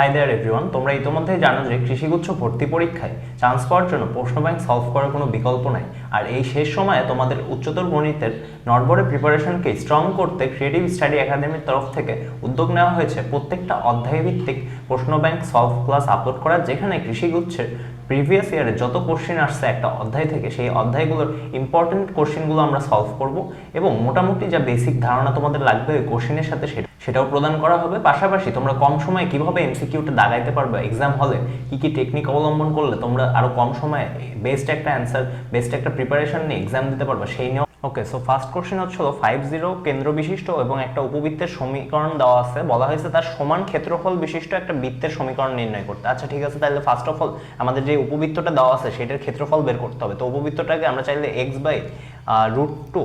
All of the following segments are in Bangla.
হাই দেয়ার এভরিওয়ান তোমরা ইতিমধ্যেই জানো যে কৃষিগুচ্ছ ভর্তি পরীক্ষায় চান্স পাওয়ার জন্য প্রশ্ন ব্যাংক সলভ করার কোনো বিকল্প নাই। আর এই শেষ সময়ে তোমাদের উচ্চতর গণিতের নটবরের প্রিপারেশনকে স্ট্রং করতে ক্রিয়েটিভ স্টাডি একাডেমির তরফ থেকে উদ্যোগ নেওয়া হয়েছে প্রত্যেকটা অধ্যায় ভিত্তিক প্রশ্ন ব্যাংক সলভ ক্লাস আপলোড করার যেখানে কৃষিগুচ্ছের প্রিভিয়াস ইয়ারে যত কোশ্চেন আসছে একটা অধ্যায় থেকে সেই অধ্যায়গুলোর ইম্পর্টেন্ট কোশ্চেনগুলো আমরা সলভ করব এবং মোটামুটি যা বেসিক ধারণা তোমাদের লাগবে ওই কোশ্চেনের সাথে সেটা সেটাও প্রদান করা হবে। পাশাপাশি তোমরা কম সময়ে কীভাবে এমসিকিউটা দাগাইতে পারবে? এক্সাম হলে কি কি টেকনিক অবলম্বন করলে তোমরা আরও কম সময়ে বেস্ট একটা অ্যান্সার বেস্ট একটা প্রিপারেশন নিয়ে এক্সাম দিতে পারবে সেই নিয়েও ওকে সো ফার্স্ট কোশ্চেন হচ্ছিল ফাইভ জিরো কেন্দ্র বিশিষ্ট এবং একটা উপবৃত্তের সমীকরণ দেওয়া আছে। বলা হয়েছে তার সমান ক্ষেত্রফল বিশিষ্ট একটা বৃত্তের সমীকরণ নির্ণয় করতে। আচ্ছা ঠিক আছে, তাহলে ফার্স্ট অফ অল আমাদের যে উপবৃত্তটা দেওয়া আছে সেটার ক্ষেত্রফল বের করতে হবে। তো উপবৃত্তটাকে আমরা চাইলে x by root two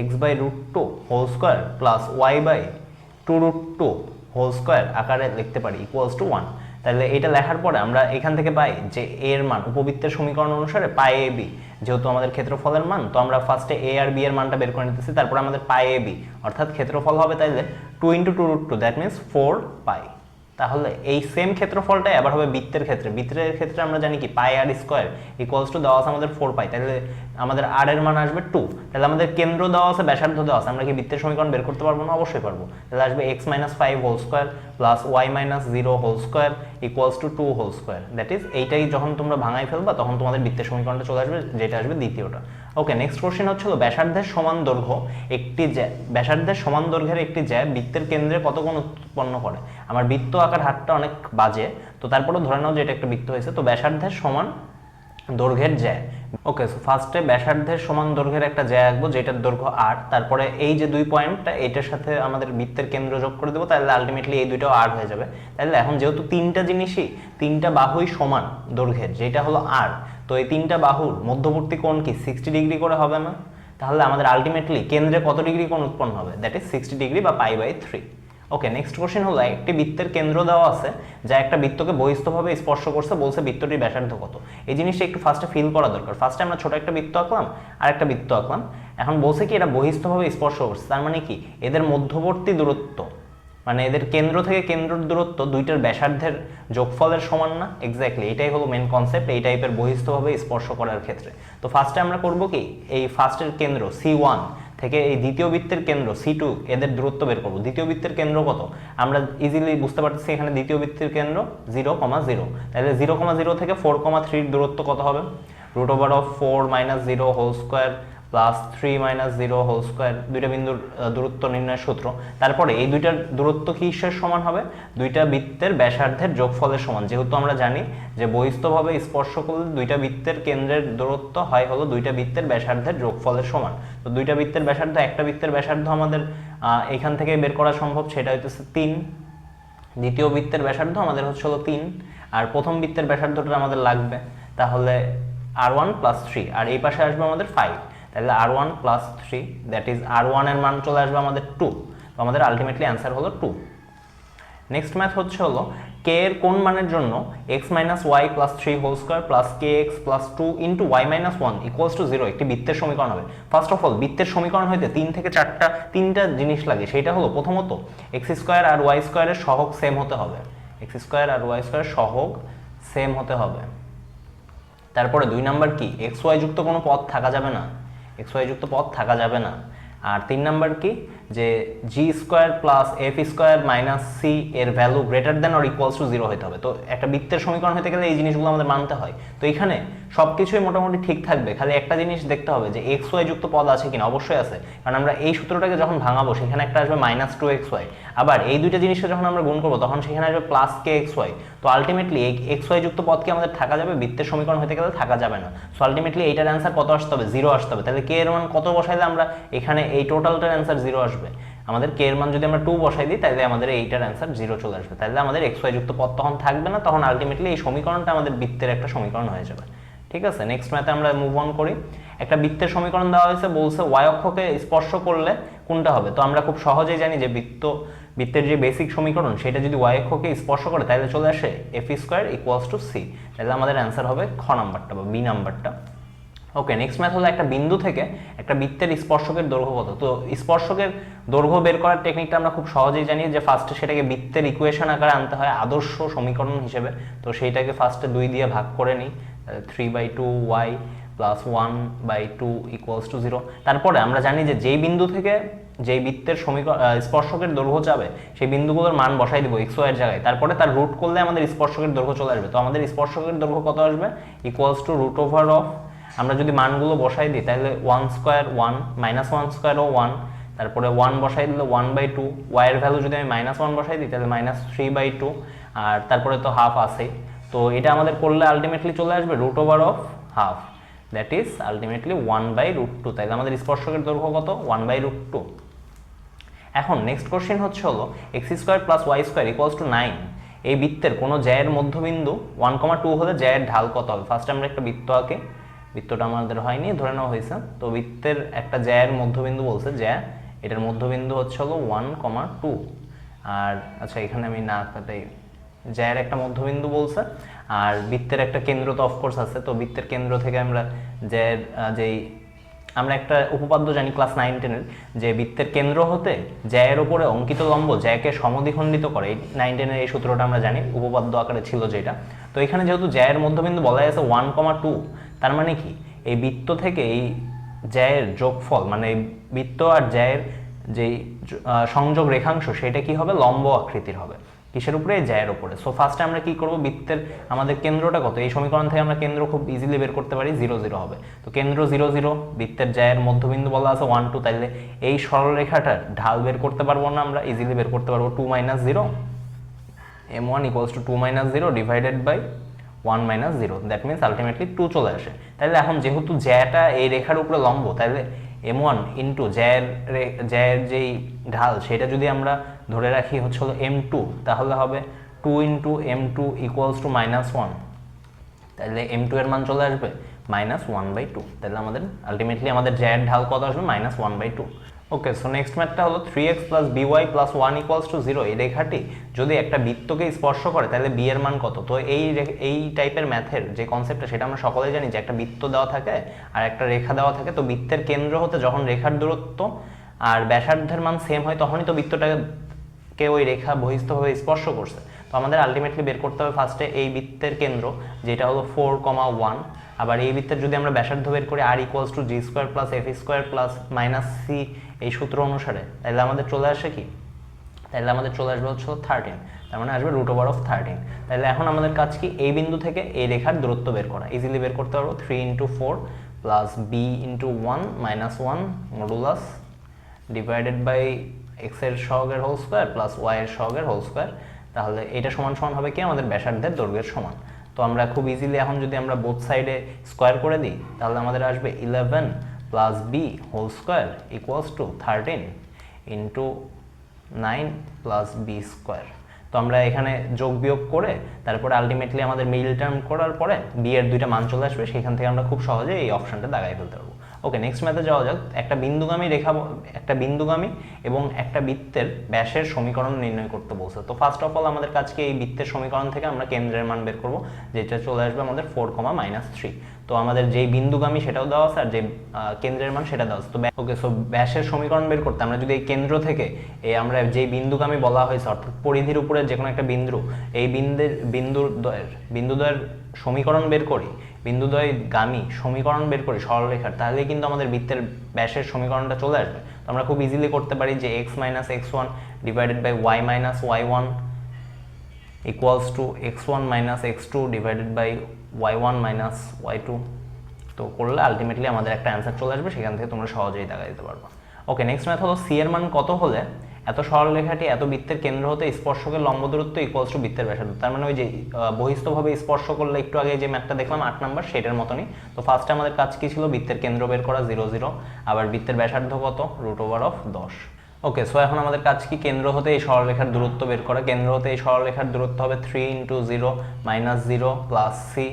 x by root two whole square plus y by two root two whole square আকারে লিখতে পারি ইকুয়ালস টু ওয়ান তাহলে এটা লেখার পরে আমরা এখান থেকে পাই যে এ এর মান, উপবৃত্তের সমীকরণ অনুসারে পাই এ বি যেহেতু আমাদের ক্ষেত্রফলের মান, তো আমরা ফার্স্টে এ আর বি এর মানটা বের করে নিতেছি, তারপর আমাদের পাই এ বি অর্থাৎ ক্ষেত্রফল হবে তাইলে two into two root two that means four pi তাহলে এই সেম ক্ষেত্রফলটাই আবার হবে বৃত্তের ক্ষেত্রে। বৃত্তের ক্ষেত্রে আমরা জানি কি? Pi r square equals to দেওয়া আছে আমাদের ফোর পাই তাহলে আমাদের আর এর মান আসবে টু তাহলে আমাদের কেন্দ্র দেওয়া আছে, ব্যাসার্ধ দেওয়া আছে। আমরা কি বৃত্তের সমীকরণ বের করতে পারব না? অবশ্যই পারব। তাহলে আসবে x minus five whole square plus y minus zero whole square equals to two whole square that is এইটাই যখন তোমরা ভাঙাই ফেলবা, তখন তোমাদের বৃত্তের সমীকরণটা চলে আসবে, যেটা আসবে দ্বিতীয়টা। ওকে নেক্সট কোশ্চেন হচ্ছিল ব্যাসার্ধের সমান দৈর্ঘ্য একটি জ্যা, ব্যাসার্ধের সমান দৈর্ঘ্যের একটি জ্যা বৃত্তের কেন্দ্রে কত কোণ উৎপন্ন করে? আমার বৃত্ত আকার হাতটা অনেক বাজে, তো তারপরেও ধরে নাও যে এটা একটা বৃত্ত হয়েছে, তো ব্যাসার্ধের সমান দৈর্ঘ্যের জ্যা। ওকে সো ফার্স্টে ব্যাসার্ধের সমান দৈর্ঘ্যের একটা জ্যা আঁকবো, যেটার দৈর্ঘ্য আট তারপরে এই যে দুই পয়েন্টটা এটার সাথে আমাদের বৃত্তের কেন্দ্র যোগ করে দেবো, তাহলে আলটিমেটলি এই দুইটাও আট হয়ে যাবে। তাহলে এখন যেহেতু তিনটা জিনিসই, তিনটা বাহুই সমান দৈর্ঘ্যের, যেটা হলো আর তো এই তিনটা বাহুর মধ্যবর্তী কোণ কি সিক্সটি ডিগ্রি করে হবে না? তাহলে আমাদের আলটিমেটলি কেন্দ্রে কত ডিগ্রি কোণ উৎপন্ন হবে? দ্যাট ইজ সিক্সটি ডিগ্রি বা pi by three okay next question হলো একটি বৃত্তের কেন্দ্র দেওয়া আছে যা একটা বৃত্তকে বহিস্থভাবে স্পর্শ করছে, বলছে বৃত্তটির ব্যাসার্ধ কত। এই জিনিসটা একটু ফার্স্টে ফিল করা দরকার। ফার্স্টে আমরা ছোট একটা বৃত্ত আঁকলাম আর একটা বৃত্ত আঁকলাম। এখন বলছে কি এটা বহিস্থভাবে স্পর্শ করছে, তার মানে কি? এদের মধ্যবর্তী দূরত্ব মানে এদের কেন্দ্র থেকে কেন্দ্রর দূরত্ব দুইটার ব্যাসার্ধের যোগফলের সমান না এক্স্যাক্টলি এটাই হলো মেন কনসেপ্ট এই টাইপের বহিস্থভাবে স্পর্শ করার ক্ষেত্রে। তো ফার্স্টে আমরা করব কি? এই ফার্স্টের কেন্দ্র সি ওয়ান থেকে এই দ্বিতীয় বৃত্তের কেন্দ্র সি টু এদের দূরত্ব বের করব। দ্বিতীয় বৃত্তের কেন্দ্র কত? আমরা ইজিলি বুঝতে পারতেছি এখানে দ্বিতীয় বৃত্তের কেন্দ্র জিরো কমা জিরো তাহলে জিরো কমা জিরো থেকে ফোর কমা থ্রির দূরত্ব কত হবে? Root over of four minus zero whole square plus three minus zero whole square দুইটা বিন্দুর দূরত্ব নির্ণয়ের সূত্র। তারপরে এই দুইটার দূরত্ব কি কিসের সমান হবে? দুইটা বৃত্তের ব্যাসার্ধের যোগফলের সমান। যেহেতু আমরা জানি যে বহিস্থভাবে স্পর্শ করলে দুইটা বৃত্তের কেন্দ্রের দূরত্ব হয় হলো দুইটা বৃত্তের ব্যাসার্ধের যোগফলের সমান। তো দুইটা বৃত্তের ব্যাসার্ধ, একটা বৃত্তের ব্যাসার্ধ আমাদের এখান থেকে বের করা সম্ভব, সেটা হইতেছে তিন। দ্বিতীয় বৃত্তের ব্যাসার্ধ আমাদের হচ্ছে হলো তিন। আর প্রথম বৃত্তের ব্যাসার্ধটা আমাদের লাগবে তাহলে আর ওয়ান প্লাস থ্রি। আর এই পাশে আসবে আমাদের ফাইভ তাহলে r one plus three that is r ওয়ানের মান চলে আসবে আমাদের টু তো আমাদের আলটিমেটলি অ্যান্সার হলো টু নেক্সট ম্যাথ হচ্ছে হলো কে এর কোন মানের জন্য x minus y plus three whole square plus k x plus two into y minus one equals to zero একটি বৃত্তের সমীকরণ হবে। ফার্স্ট অফ অল বৃত্তের সমীকরণ হইতে তিন থেকে চারটা, তিনটা জিনিস লাগে সেটা হলো প্রথমত এক্স স্কোয়ার আর ওয়াই স্কোয়ারের সহগ সেম হতে হবে। এক্স স্কোয়ার আর ওয়াই স্কোয়ার সহগ সেম হতে হবে। তারপরে দুই নাম্বার কি? এক্স ওয়াই যুক্ত কোনো পদ থাকা যাবে না। এক্স ওয়াই যুক্ত পদ থাকা যাবে না। আর তিন নাম্বার কি? যে g square plus f square minus c এর value greater than or equals to zero হতে হবে। তো একটা বৃত্তের সমীকরণ হতে গেলে এই জিনিসগুলো আমাদের মানতে হয়। তো এখানে সব কিছুই মোটামুটি ঠিক থাকবে, খালি একটা জিনিস দেখতে হবে যে এক্স ওয়াই যুক্ত পদ আছে কিনা, অবশ্যই আছে। কারণ আমরা এই সূত্রটাকে যখন ভাঙাবো, সেখানে একটা আসবে মাইনাস টু এক্স ওয়াই আবার এই দুইটা জিনিসকে যখন আমরা গুণ করব, তখন সেখানে আসবে প্লাস কে এক্স ওয়াই তো আলটিমেটলি এক্স ওয়াই যুক্ত পদকে আমাদের থাকা যাবে? বৃত্তের সমীকরণ হতে গেলে থাকা যাবে না। সো আলটিমেটলি এইটার অ্যান্সার কত আসতে হবে? জিরো আসতে হবে। তাহলে কে এর মান কত বসাইলে আমরা এখানে এই টোটালটার অ্যান্সার জিরো আসবে? আমাদের কে এর মান যদি আমরা টু বসাই দিই, তাহলে আমাদের এইটার অ্যান্সার জিরো চলে আসবে। তাহলে আমাদের এক্স ওয়াই যুক্ত পদ তখন থাকবে না, তখন আলটিমেটলি এই সমীকরণটা আমাদের বৃত্তের একটা সমীকরণ হয়ে যাবে। ঠিক আছে? নেক্সট ম্যাথে আমরা মুভ অন করি। একটা বৃত্তের সমীকরণ দেওয়া হয়েছে, বলছে ওয়াই অক্ষকে স্পর্শ করলে কোনটা হবে? তো আমরা খুব সহজেই জানি যে বৃত্ত, বৃত্তের যে বেসিক সমীকরণ, সেটা যদি ওয়াই অক্ষকে স্পর্শ করে, তাহলে চলে আসে f square equals to c তাহলে আমাদের অ্যান্সার হবে খ নাম্বারটা বা বি নাম্বারটা ওকে নেক্সট ম্যাথ হলো একটা বিন্দু থেকে একটা বৃত্তের স্পর্শকের দৈর্ঘ্য কত? তো স্পর্শকের দৈর্ঘ্য বের করার টেকনিকটা আমরা খুব সহজেই জানি যে ফার্স্টে সেটাকে বৃত্তের ইকুয়েশন আকারে আনতে হয়, আদর্শ সমীকরণ হিসেবে। তো সেইটাকে ফার্স্টে দুই দিয়ে ভাগ করে নিই three by two y plus one by two equals to zero তারপরে আমরা জানি যে যেই বিন্দু থেকে যেই বৃত্তের সমীকরণ স্পর্শকের দৈর্ঘ্য যাবে, সেই বিন্দুগুলোর মান বসাই দিব এক্স ওয়াই এর জায়গায়। তারপরে তার রুট করলে আমাদের স্পর্শকের দৈর্ঘ্য চলে আসবে। তো আমাদের স্পর্শকের দৈর্ঘ্য কত আসবে? Equals to root over of আমরা যদি মানগুলো বসাই দিই, তাহলে one square one minus one স্কোয়ারও one তারপরে ওয়ান বসাই দিলে ওয়ান বাই টু ওয়াইয়ের ভ্যালু যদি আমি মাইনাস ওয়ান বসাই দিই, তাহলে মাইনাস থ্রি বাই টু আর তারপরে তো হাফ আছে তো এটা আমাদের করলে আলটিমেটলি চলে আসবে root over of half that is ultimately one by root two তাইলে আমাদের স্পর্শকের দৈর্ঘ্য কত? ওয়ান বাই রুট টু এখন নেক্সট কোশ্চেন হচ্ছে হলো x square plus y square equals to nine এই বৃত্তের কোনো জ্যায়ের মধ্যবিন্দু ওয়ান কমা টু হলে জ্যায়ের ঢাল কত হবে? ফার্স্ট আমরা একটা বৃত্ত আঁকে। বৃত্তটা আমাদের হয়নি, ধরে নেওয়া হয়েছে। তো বৃত্তের একটা জ্যায়ের মধ্যবিন্দু বলছে জ্যা, এটার মধ্যবিন্দু হচ্ছে হলো ওয়ান কমা টু আর আচ্ছা এখানে আমি না কাটাই। জ্যায়ের একটা মধ্যবিন্দু বলছে, আর বৃত্তের একটা কেন্দ্র তো অফকোর্স আছে। তো বৃত্তের কেন্দ্র থেকে আমরা জ্যায়ের যেই, আমরা একটা উপপাদ্য জানি ক্লাস নাইন টেনের যে বৃত্তের কেন্দ্র হতে জ্যায়ের ওপরে অঙ্কিত লম্ব জ্যাকে সমদ্বিখণ্ডিত করে। এই নাইন টেনের এই সূত্রটা আমরা জানি, উপপাদ্য আকারে ছিল যেটা। তো এখানে যেহেতু জ্যায়ের মধ্যবিন্দু বলা আছে ওয়ান কমা টু তার মানে কি? এই বৃত্ত থেকে এই জ্যায়ের যোগফল মানে এই বৃত্ত আর জ্যায়ের যেই সংযোগ রেখাংশ, সেটা কি হবে? লম্ব আকৃতির হবে। কিসের উপরে? এই জ্যায়ের উপরে। সো ফার্স্টে আমরা কি করব? বৃত্তের আমাদের কেন্দ্রটা কত? এই সমীকরণ থেকে আমরা কেন্দ্র খুব ইজিলি বের করতে পারি জিরো জিরো হবে। তো কেন্দ্র জিরো জিরো বৃত্তের জ্যায়ের মধ্যবিন্দু বলা আছে ওয়ান টু তাইলে এই সরলরেখাটার ঢাল বের করতে পারব না আমরা ইজিলি বের করতে পারব। Two minus zero M one equals two two minus zero divided by one minus zero that means ultimately two চলে আসে। তাহলে এখন যেহেতু জ্যাটা এই রেখার উপরে লম্ব, তাহলে এম ওয়ান ইন্টু জ্যায়ের রে- জ্যায়ের যেই ঢাল, সেটা যদি আমরা ধরে রাখি হচ্ছে হলো এম টু তাহলে হবে two into m two equals to minus one তাহলে এম টু এর মান চলে আসবে মাইনাস ওয়ান বাই টু তাহলে আমাদের আলটিমেটলি আমাদের জ্যায়ের ঢাল কত আসবে? Minus one by two okay so next ম্যাথটা হলো three x plus b y plus one equals to zero এই রেখাটি যদি একটা বৃত্তকে স্পর্শ করে, তাহলে বি এর মান কত? তো এই এই টাইপের ম্যাথের যে কনসেপ্টটা সেটা আমরা সকলেই জানি যে একটা বৃত্ত দেওয়া থাকে আর একটা রেখা দেওয়া থাকে। তো বৃত্তের কেন্দ্র হতে যখন রেখার দূরত্ব আর ব্যাসার্ধের মান সেম হয়, তখনই তো বৃত্তটাকে ওই রেখা বহিস্থভাবে স্পর্শ করছে। তো আমাদের আলটিমেটলি বের করতে হবে ফার্স্টে এই বৃত্তের কেন্দ্র, যেটা হলো ফোর কমা ওয়ান আবার এই বৃত্তের যদি আমরা ব্যাসার্ধ বের করি r equals to g square plus f square plus minus c এই সূত্র অনুসারে, তাহলে আমাদের চলে আসে কি? তাহলে আমাদের চলে আসবে হচ্ছে থার্টিন তার মানে আসবে রুট ওভার অফ থার্টিন তাহলে এখন আমাদের কাজ কি? এই বিন্দু থেকে এই রেখার দূরত্ব বের করা। ইজিলি বের করতে পারব three into four plus b into one minus one modulus divided by এক্সের সহগের হোল স্কোয়ার প্লাস ওয়াই এর সহগের হোল স্কোয়ার তাহলে এটা সমান সমান হবে কি? আমাদের ব্যাসার্ধের দৈর্ঘ্যের সমান। তো আমরা খুব ইজিলি এখন যদি আমরা বোথ সাইডে স্কোয়ার করে দিই, তাহলে আমাদের আসবে eleven plus b whole square equals to thirteen into nine plus b square তো আমরা এখানে যোগ বিয়োগ করে, তারপরে আলটিমেটলি আমাদের মিল টার্ম করার পরে বি এর দুইটা মান চলে আসবে, সেখান থেকে আমরা খুব সহজে এই অপশনটা দাগাই ফেলতে পারব। ওকে নেক্সট ম্যাথে যাওয়া যাক। একটা বিন্দুগামী রেখা একটা বিন্দুগামী এবং একটা বৃত্তের ব্যাসের সমীকরণ নির্ণয় করতে বলছে। তো ফার্স্ট অফ অল আমাদের কাজকে এই বৃত্তের সমীকরণ থেকে আমরা কেন্দ্রের মান বের করব, যেটা চলে আসবে আমাদের ফোর কমা মাইনাস থ্রি তো আমাদের যেই বিন্দুগামী সেটাও দেওয়া আছে আর যে কেন্দ্রের মান সেটা দেওয়া আছে। তো ওকে সো ব্যাসের সমীকরণ বের করতে আমরা যদি এই কেন্দ্র থেকে এই আমরা যেই বিন্দুগামী বলা হয়েছে, অর্থাৎ পরিধির উপরে যে কোনো একটা বিন্দু, এই বিন্দুর বিন্দুদ্বয়ের বিন্দুদ্বয়ের সমীকরণ বের করি বিন্দুদ্বয় গামী সমীকরণ বের করি সরলরেখার তাহলে কিন্তু আমাদের বৃত্তের ব্যাসের সমীকরণটা চলে আসবে। তো আমরা খুব ইজিলি করতে পারি যে x minus x one divided by y minus y one equals to x one minus x two divided by y one minus y two তো করলে আলটিমেটলি আমাদের একটা অ্যান্সার চলে আসবে, সেখান থেকে তোমরা সহজেই দেখা দিতে পারবা। ওকে নেক্সট ম্যাথ হলো সি এর মান কত হলে এত সরলরেখাটি এত বৃত্তের কেন্দ্র হতে স্পর্শকের লম্ব দূরত্ব ইকুয়ালস টু বৃত্তের ব্যাসার্ধ। তার মানে ওই যে বহিস্থভাবে স্পর্শ করলে একটু আগে যে ম্যাথটা দেখলাম, আট নাম্বার সেটার মতনই। তো ফার্স্টে আমাদের কাজ কি ছিল? বৃত্তের কেন্দ্র বের করা জিরো জিরো আবার বৃত্তের ব্যাসার্ধ কত? রুট ওভার অফ দশ। ওকে সো এখন আমাদের কাজ কি? কেন্দ্র হতে এই সরলরেখার দূরত্ব বের করা। কেন্দ্র হতে এই সরলরেখার দূরত্ব হবে three into zero minus zero plus c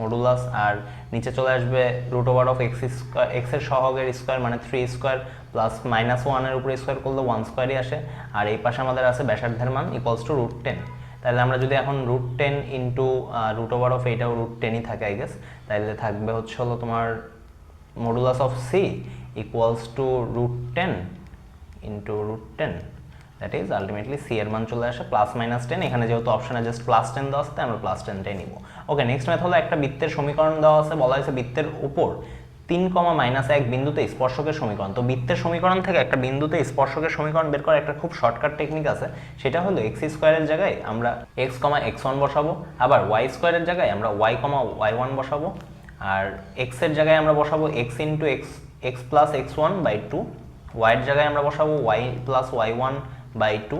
modulus আর নিচে চলে আসবে root over of x square এক্সের সহগের স্কোয়ার মানে থ্রি স্কোয়ার প্লাস মাইনাস ওয়ানের উপরে স্কোয়ার করলে ওয়ান স্কোয়ারই আসে। আর এই পাশে আমাদের আছে ব্যাসার্ধের মান ইকুয়ালস টু রুট টেন তাহলে আমরা যদি এখন root ten into root over of এইটাও রুট টেনই থাকে আই গেস তাহলে থাকবে হচ্ছে হলো তোমার modulus of c equals to root ten into root ten that is ultimately c এর মান চলে আসে প্লাস মাইনাস টেন এখানে যেহেতু অপশনে জাস্ট প্লাস টেন দেওয়া আছে আমরা প্লাস টেনটাই নিব। ওকে নেক্সট ম্যাথ হলো একটা বৃত্তের সমীকরণ দেওয়া আছে। বলা হয়েছে বৃত্তের উপর তিন কমা মাইনাস এক বিন্দুতে স্পর্শকের সমীকরণ। তো বৃত্তের সমীকরণ থেকে একটা বিন্দুতে স্পর্শকের সমীকরণ বের করার একটা খুব শর্টকাট টেকনিক আছে। সেটা হলো এক্স স্কোয়ারের জায়গায় আমরা এক্স কমা এক্স ওয়ান বসাবো, আবার ওয়াই স্কোয়ারের জায়গায় আমরা ওয়াই কমা ওয়াই ওয়ান বসাবো, আর এক্সের জায়গায় আমরা বসাবো x into x x plus x one by two ওয়াইয়ের জায়গায় আমরা বসাবো y plus y one by two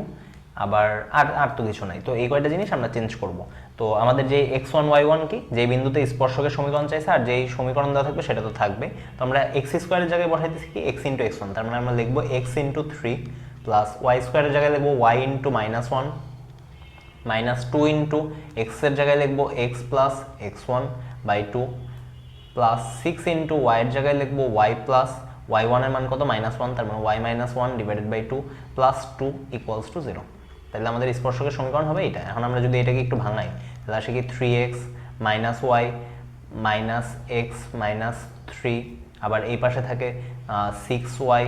আবার আর আর তো কিছু নাই। তো এই কয়টা জিনিস আমরা চেঞ্জ করব। তো আমাদের যে এক্স ওয়ান ওয়াই ওয়ান কি, যে বিন্দুতে স্পর্শকের সমীকরণ চাইছে আর যেই সমীকরণ দেওয়া থাকবে সেটা তো থাকবে। তো আমরা এক্স স্কোয়ারের জায়গায় বসাইতেছি কি এক্স ইন্টু এক্স ওয়ান তার মানে আমরা লিখব x into three plus y স্কোয়ারের জায়গায় লিখব y into minus one minus two into এক্সের জায়গায় লিখব x plus x one by two plus six into ওয়াইয়ের জায়গায় লিখব ওয়াই প্লাস ওয়াই ওয়ানের মান কত? মাইনাস ওয়ান তার মানে y minus one divided by two plus two equals to zero তাহলে আমাদের স্পর্শকের সমীকরণ হবে এটা এখন আমরা যদি এটাকে একটু ভাঙাই, তাহলে আসে কি? Three x minus y minus x minus three আবার এই পাশে থাকে six y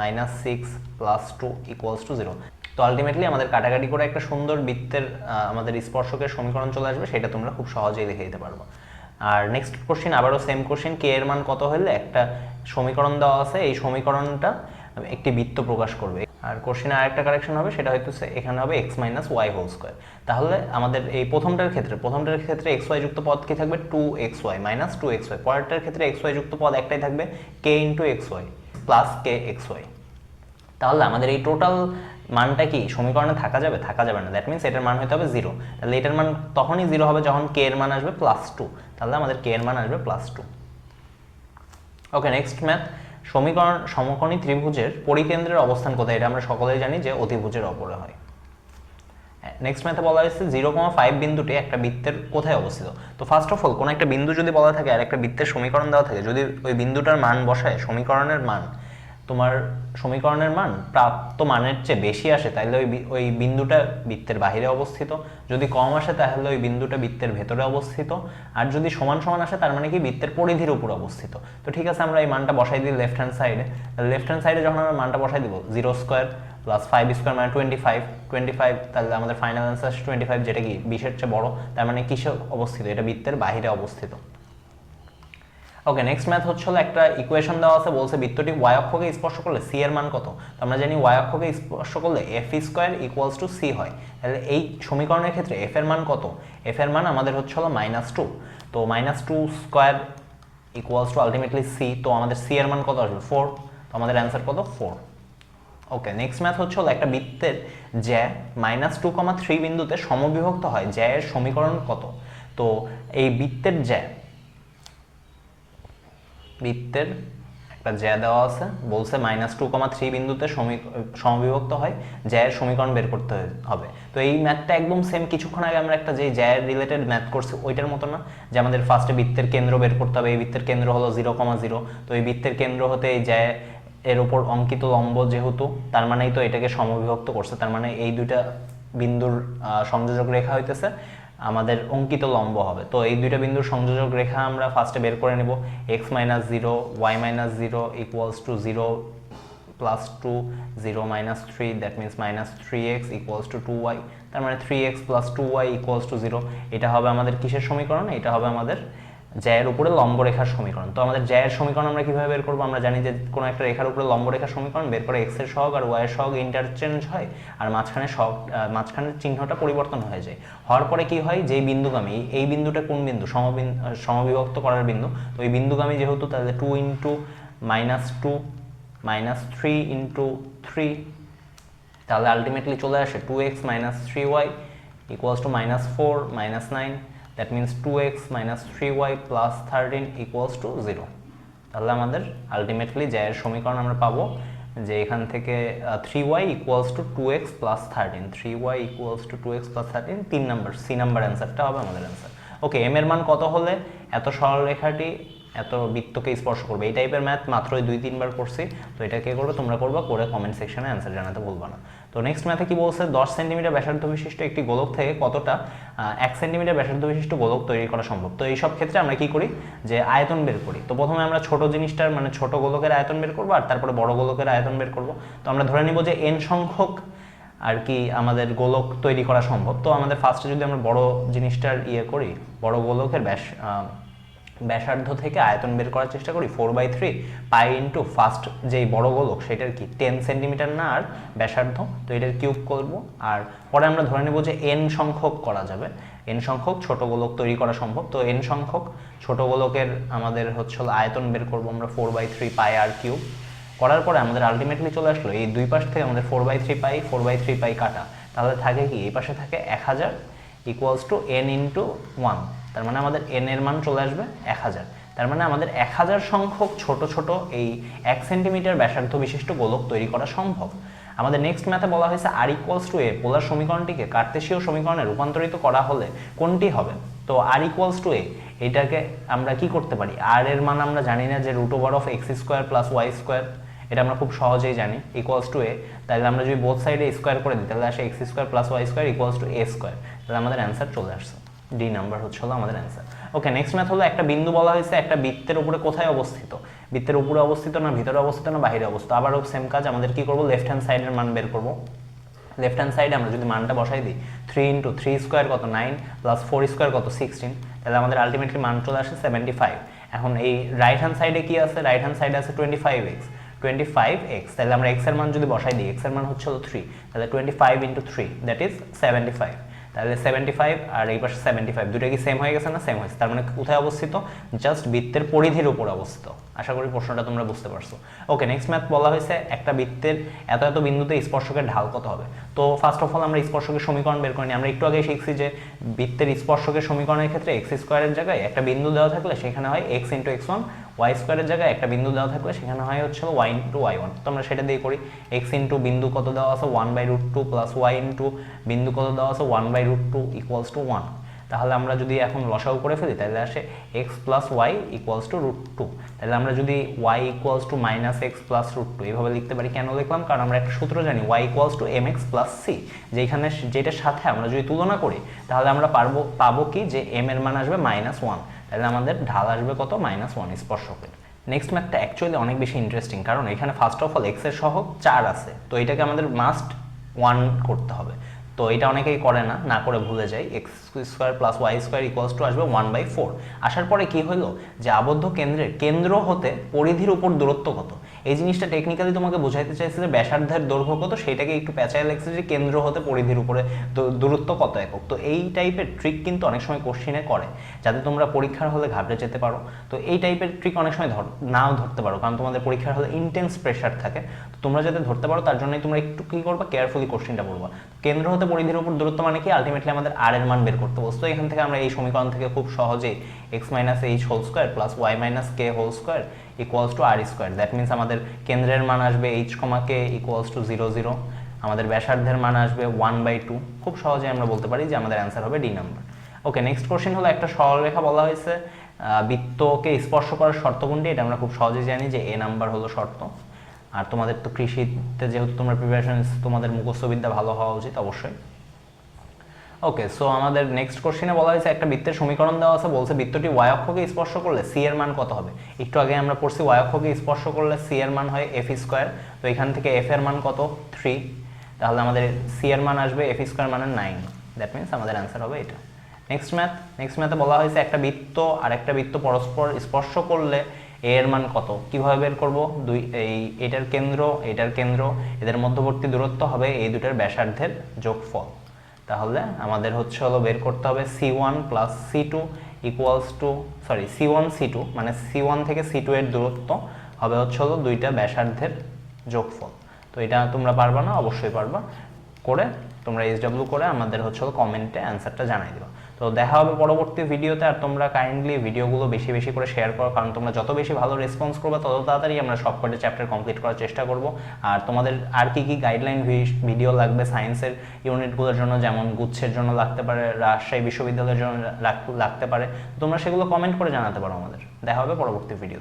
minus six plus two equals to zero তো আলটিমেটলি আমাদের কাটাকাটি করে একটা সুন্দর বৃত্তের আমাদের স্পর্শকের সমীকরণ চলে আসবে, সেটা তোমরা খুব সহজেই লিখে দিতে পারব। আর নেক্সট কোশ্চেন আবারও সেম কোশ্চেন কে এর মান কত হলে একটা সমীকরণ দেওয়া আছে, এই সমীকরণটা একটি বৃত্ত প্রকাশ করবে। আর কোশ্চেনে আরেকটা কারেকশন হবে, সেটা হয়তো এখানে হবে x minus y whole square তাহলে আমাদের এই প্রথমটার ক্ষেত্রে প্রথমটার ক্ষেত্রে এক্স ওয়াই যুক্ত পদ কি থাকবে? Two x y minus two x y পরেরটার ক্ষেত্রে এক্স ওয়াই যুক্ত পদ একটাই থাকবে k into x y plus k x y তাহলে আমাদের এই টোটাল মানটা কি? সমীকরণে থাকা যাবে? থাকা যাবে না। দ্যাট মিনস এটার মান হতে হবে জিরো তাহলে এটার মান তখনই জিরো হবে যখন কে এর মান আসবে প্লাস টু তাহলে আমাদের কে এর মান আসবে plus two okay next math সমীকরণ, সমকোণী ত্রিভুজের পরিকেন্দ্রের অবস্থান কোথায়? এটা আমরা সকলেই জানি যে অতিভুজের অপরে হয়। নেক্সট ম্যাথে বলা হয়েছে জিরো কমা ফাইভ বিন্দুটি একটা বৃত্তের কোথায় অবস্থিত? তো ফার্স্ট অফ অল কোনো একটা বিন্দু যদি বলা থাকে আর একটা বৃত্তের সমীকরণ দেওয়া থাকে, যদি ওই বিন্দুটার মান বসায়, সমীকরণের মান তোমার সমীকরণের মান প্রাপ্ত মানের চেয়ে বেশি আসে তাহলে ওই ওই বিন্দুটা বৃত্তের বাইরে অবস্থিত। যদি কম আসে, তাহলে ওই বিন্দুটা বৃত্তের ভেতরে অবস্থিত। আর যদি সমান সমান আসে, তার মানে কি বৃত্তের পরিধির উপর অবস্থিত। তো ঠিক আছে, আমরা এই মানটা বসাই দিই লেফট হ্যান্ড সাইডে লেফট হ্যান্ড সাইডে যখন আমরা মানটা বসাই দিব zero square plus five square মানে টোয়েন্টি ফাইভ টোয়েন্টি ফাইভ তাহলে আমাদের ফাইনাল অ্যান্সার টোয়েন্টি ফাইভ যেটা কি বিশের চেয়ে বড়, তার মানে কিসে অবস্থিত? এটা বৃত্তের বাইরে অবস্থিত। ওকে নেক্সট ম্যাথ হচ্ছে হলো একটা ইকুয়েশন দেওয়া আছে, বলছে বৃত্তটি ওয়াই অক্ষকে স্পর্শ করলে সি এর মান কত? তো আমরা জানি ওয়াই অক্ষকে স্পর্শ করলে f square equals to c হয়। তাহলে এই সমীকরণের ক্ষেত্রে এফ এর মান কত? এফ এর মান আমাদের হচ্ছে হলো মাইনাস টু তো minus two square equals to ultimately c তো আমাদের সি এর মান কত আসবে? ফোর তো আমাদের অ্যান্সার কত? ফোর ওকে নেক্সট ম্যাথ হচ্ছে হলো একটা বৃত্তের জ্যা মাইনাস টু কমা থ্রি বিন্দুতে সমবিভক্ত হয়। জ্যায়ের সমীকরণ কত? তো এই বৃত্তের জ্যা বৃত্তের একটা জ্যা দেওয়া আছে, বলছে মাইনাস টু কমা থ্রি বিন্দুতে সমী- সমবিভক্ত হয়, জ্যায়ের সমীকরণ বের করতে হবে। তো এই ম্যাথটা একদম সেম কিছুক্ষণ আগে আমরা একটা যে জ্যায়ের রিলেটেড ম্যাথ করছি, ওইটার মতো না, যে আমাদের ফার্স্টে বৃত্তের কেন্দ্র বের করতে হবে, এই বৃত্তের কেন্দ্র হলো জিরো কমা জিরো তো এই বৃত্তের কেন্দ্র হতে এই জ্যা এর উপর অঙ্কিত লম্ব যেহেতু, তার মানেই তো এটাকে সমবিভক্ত করছে, তার মানে এই দুইটা বিন্দুর সংযোজক রেখা হইতেছে। আমাদের অঙ্কিত লম্ব হবে। তো এই দুইটা বিন্দুর সংযোজক রেখা আমরা ফার্স্টে বের করে নেব। X minus zero y minus zero equals to zero plus two zero minus three that means minus three x equals to two y তার মানে three x plus two y equals to zero এটা হবে আমাদের কিসের সমীকরণ? এটা হবে আমাদের জ্যায়ের উপরে লম্ব রেখার সমীকরণ। তো আমাদের জ্যায়ের সমীকরণ আমরা কীভাবে বের করব? আমরা জানি যে কোনো একটা রেখার উপরে লম্ব রেখার সমীকরণ বের করে এক্সের সহগ আর ওয়াই এর সহগ ইন্টারচেঞ্জ হয় আর মাঝখানে সহগ মাঝখানের চিহ্নটা পরিবর্তন হয়ে যায়। হওয়ার পরে কি হয়? যে বিন্দুগামী, এই বিন্দুটা কোন বিন্দু? সমবিভক্ত করার বিন্দু। তো এই বিন্দুগামী যেহেতু তাহলে two into minus two minus three into three তাহলে আলটিমেটলি চলে আসে two x minus three y equals to minus four minus nine that means two x minus three y plus thirteen equals to zero তাহলে আমাদের আলটিমেটলি জ্যায়ের সমীকরণ আমরা পাবো যে এখান থেকে three y equals to two x plus thirteen three y equals to two x plus thirteen তিন নাম্বার সি নাম্বার অ্যান্সারটা হবে আমাদের অ্যান্সার ওকে এম এর মান কত হলে? এত সরল রেখাটি এত বৃত্তকে স্পর্শ করবে। এই টাইপের ম্যাথ মাত্রই দুই তিনবার করছি। তো এটা কে করবে? তোমরা করবা, করে কমেন্ট সেকশনে অ্যান্সার জানাতে বলবা না। তো নেক্সট ম্যাথে কি বলছে? দশ সেন্টিমিটার ব্যাসার্ধ বিশিষ্ট একটি গোলক থেকে কতটা এক সেন্টিমিটার ব্যাসার্ধ বিশিষ্ট গোলক তৈরি করা সম্ভব? তো এই সব ক্ষেত্রে আমরা কি করি? যে আয়তন বের করি। তো প্রথমে আমরা ছোট জিনিসটার মানে ছোট গোলকের আয়তন বের করব আর তারপরে বড় গোলকের আয়তন বের করব। তো আমরা ধরে নিব যে এন সংখ্যক আর কি আমাদের গোলক তৈরি করা সম্ভব। তো আমাদের ফার্স্টে যদি আমরা বড় জিনিসটার ইয়ে করি, বড় গোলকের ব্যাস ব্যাসার্ধ থেকে আয়তন বের করার চেষ্টা করি four by three pi into first যেই বড় গোলক, সেটার কি? টেন সেন্টিমিটার না আর ব্যাসার্ধ? তো এটার কিউব করব। আর পরে আমরা ধরে নেব যে এন সংখ্যক করা যাবে। এন সংখ্যক ছোট গোলক তৈরি করা সম্ভব। তো এন সংখ্যক ছোট গোলকের আমাদের হচ্ছে আয়তন বের করব আমরা four by three pi r cube করার পরে আমাদের আলটিমেটলি চলে আসলো এই দুই পাশ থেকে আমাদের four by three pi four by three pi কাটা। তাহলে থাকে কি? এই পাশে থাকে এক হাজার equals to n into one তার মানে আমাদের এন এর মান চলে আসবে এক হাজার। তার মানে আমাদের এক হাজার সংখ্যক ছোট ছোট এই এক সেন্টিমিটার ব্যাসার্ধ বিশিষ্ট গোলক তৈরি করা সম্ভব। আমাদের নেক্সট ম্যাথে বলা হয়েছে আর ইকুয়ালস টু এ পোলার সমীকরণটিকে কার্তেশীয় সমীকরণে রূপান্তরিত করা হলে কোনটি হবে? তো আর ইকুয়ালস টু এ এটাকে আমরা কি করতে পারি? আর এর মান আমরা জানি না যে root over of x square plus y square এটা আমরা খুব সহজেই জানি। ইকুয়ালস টু এ তাহলে আমরা যদি বোথ সাইডে স্কোয়ার করে দিই, তাহলে আসে x square plus y square equals to a square তাহলে আমাদের অ্যান্সার চলে আসছে। ডি নাম্বার হচ্ছে হলো আমাদের অ্যান্সার ওকে নেক্সট ম্যাথ হলো একটা বিন্দু বলা হয়েছে একটা বৃত্তের উপরে কোথায় অবস্থিত? বৃত্তের উপরে অবস্থিত না, ভিতরে অবস্থিত না বাইরে অবস্থিত? আবারও সেম কাজ, আমাদের কি করব? লেফট হ্যান্ড সাইডের মান বের করব। লেফট হ্যান্ড সাইডে আমরা যদি মানটা বসাই দিই থ্রি ইন্টু থ্রি স্কোয়ার কত? নাইন প্লাস ফোর স্কোয়ার কত? সিক্সটিন তাহলে আমাদের আলটিমেটলি মান চলে আসে সেভেন্টি ফাইভ এখন এই রাইট হ্যান্ড সাইডে কি আছে? রাইট হ্যান্ড সাইডে আছে twenty five x twenty five x তাহলে আমরা এক্সের মান যদি বসাই দিই এক্সের মান হচ্ছে হলো থ্রি তাহলে twenty five into three that is seventy five তাহলে সেভেন্টি ফাইভ আর এই পাশে সেভেন্টি ফাইভ দুটো কি সেম হয়ে গেছে না সেম হয়েছে? তার মানে কোথায় অবস্থিত? জাস্ট বৃত্তের পরিধির উপর অবস্থিত। আশা করি প্রশ্নটা তোমরা বুঝতে পারছ। ওকে নেক্সট ম্যাথ বলা হয়েছে একটা বৃত্তের এত এত বিন্দুতে স্পর্শকের ঢাল কত হবে? তো ফার্স্ট অফ অল আমরা স্পর্শকের সমীকরণ বের করিনি। আমরা একটু আগে শিখছি যে বৃত্তের স্পর্শকের সমীকরণের ক্ষেত্রে এক্স স্কোয়ারের জায়গায় একটা বিন্দু দেওয়া থাকলে সেখানে হয় x into x one y স্কোয়ারের জায়গায় একটা বিন্দু দেওয়া থাকলে সেখানে হয় হচ্ছে ওয়াই ইন্টু ওয়াই ওয়ান তো আমরা সেটা দিয়ে করি এক্স ইন্টু বিন্দু কত দেওয়া আছে? One by root two plus y into বিন্দু কত দেওয়া আছে? One by root two equals to one তাহলে আমরা যদি এখন লসাগু করে ফেলি, তাহলে আসে x plus y equals to root two তাহলে আমরা যদি y equals to minus x plus root two এইভাবে লিখতে পারি কেন লিখলাম কারণ আমরা একটা সূত্র জানি y equals to m x plus c যেখানে যেটার সাথে আমরা যদি তুলনা করি, তাহলে আমরা পারব, পাবো কি? যে এম এর মান আসবে মাইনাস ওয়ান তাহলে আমাদের ঢাল আসবে কত? মাইনাস ওয়ান স্পর্শকের। নেক্সট ম্যাথটা অ্যাকচুয়ালি অনেক বেশি ইন্টারেস্টিং কারণ এখানে ফার্স্ট অফ অল এক্সের সহ চার আছে। তো এটাকে আমাদের মাস্ট ওয়ান করতে হবে। তো এটা অনেকেই করে না না করে ভুলে যায় x square plus y square equals to আসবে ওয়ান বাই ফোর আসার পরে কী হলো? যে আবদ্ধ কেন্দ্রের কেন্দ্র হতে পরিধির উপর দূরত্ব কত? এই জিনিসটা টেকনিক্যালি তোমাকে বোঝাইতে চাইছে যে ব্যাসার্ধের দৈর্ঘ্য কত, সেটাকে একটু পেঁচায় লাগছে যে কেন্দ্র হতে পরিধির উপরে দূরত্ব কত একক। তো এই টাইপের ট্রিক কিন্তু অনেক সময় কোশ্চিনে করে, যাতে তোমরা পরীক্ষার হলে ঘাবড়ে যেতে পারো। তো এই টাইপের ট্রিক অনেক সময় ধর, নাও ধরতে পারো, কারণ তোমাদের পরীক্ষার হলে ইন্টেন্স প্রেশার থাকে। তো তোমরা যাতে ধরতে পারো, তার জন্যই তোমরা একটু কি করবা কেয়ারফুলি কোশ্চেনটা পড়বা। কেন্দ্র হতে পরিধির উপর দূরত্ব মানে কি? আলটিমেটলি আমাদের আর এর মান বের করতে বসতো এখান থেকে আমরা এই সমীকরণ থেকে খুব সহজেই x minus h whole square plus y minus k whole square equals to r square that means আমাদের কেন্দ্রের মান আসবে h comma k equals to zero zero আমাদের ব্যাসার্ধের মান আসবে ওয়ান বাই টু খুব সহজে আমরা বলতে পারি যে আমাদের অ্যান্সার হবে d number okay next question হলো একটা সরলরেখা বলা হয়েছে। বৃত্তকে স্পর্শ করার শর্ত এটা আমরা খুব সহজেই জানি যে এ নাম্বার হলো শর্ত। আর তোমাদের তো কৃষিতে যেহেতু তোমরা প্রিপারেশন তোমাদের মুখস্থবিদ্যা ভালো হওয়া উচিত অবশ্যই। ওকে সো আমাদের নেক্সট কোশ্চেনে বলা হয়েছে, একটা বৃত্তের সমীকরণ দেওয়া আছে, বলছে বৃত্তটি ওয়াই অক্ষকে স্পর্শ করলে সি এর মান কত হবে? একটু আগে আমরা পড়ছি ওয়াই অক্ষকে স্পর্শ করলে সি এর মান হয় এফ স্কোয়ার তো এখান থেকে এফ এর মান কত? থ্রি তাহলে আমাদের সি এর মান আসবে এফ স্কোয়ার মানে নাইন দ্যাট মিনস আমাদের অ্যান্সার হবে এটা। নেক্সট ম্যাথ নেক্সট ম্যাথে বলা হয়েছে, একটা বৃত্ত আর একটা বৃত্ত পরস্পর স্পর্শ করলে এ এর মান কত? কীভাবে বের করব? দুই, এই, এটার কেন্দ্র এটার কেন্দ্র, এদের মধ্যবর্তী দূরত্ব হবে এই দুটার ব্যাসার্ধের যোগফল। তাহলে আমাদের হচ্ছে হলো বের করতে হবে C one plus C two equals to sorry C one C two মানে সি ওয়ান থেকে সি টু এর দূরত্ব হবে হচ্ছে হলো দুইটা ব্যাসার্ধের যোগফল। তো এটা তোমরা পারবা না, অবশ্যই পারবা। করে তোমরা এইচ ডাব্লিউ করে আমাদের হচ্ছে হলো কমেন্টে অ্যান্সারটা জানাই দিবা। তো দেখা হবে পরবর্তী ভিডিওতে আর তোমরা কাইন্ডলি ভিডিওগুলো বেশি বেশি করে শেয়ার করো, কারণ তোমরা যত বেশি ভালো রেসপন্স করবে, তত তাড়াতাড়ি আমরা সব কটা চ্যাপ্টার কমপ্লিট করার চেষ্টা করব। আর তোমাদের আর কি কি গাইডলাইন ভিডিও লাগবে সায়েন্সের ইউনিটগুলোর জন্য, যেমন গুচ্ছের জন্য লাগতে পারে, রাজশাহী বিশ্ববিদ্যালয়ের জন্য লাগ- লাগতে পারে। তোমরা সেগুলো কমেন্ট করে জানাতে পারো আমাদের। দেখা হবে পরবর্তী ভিডিও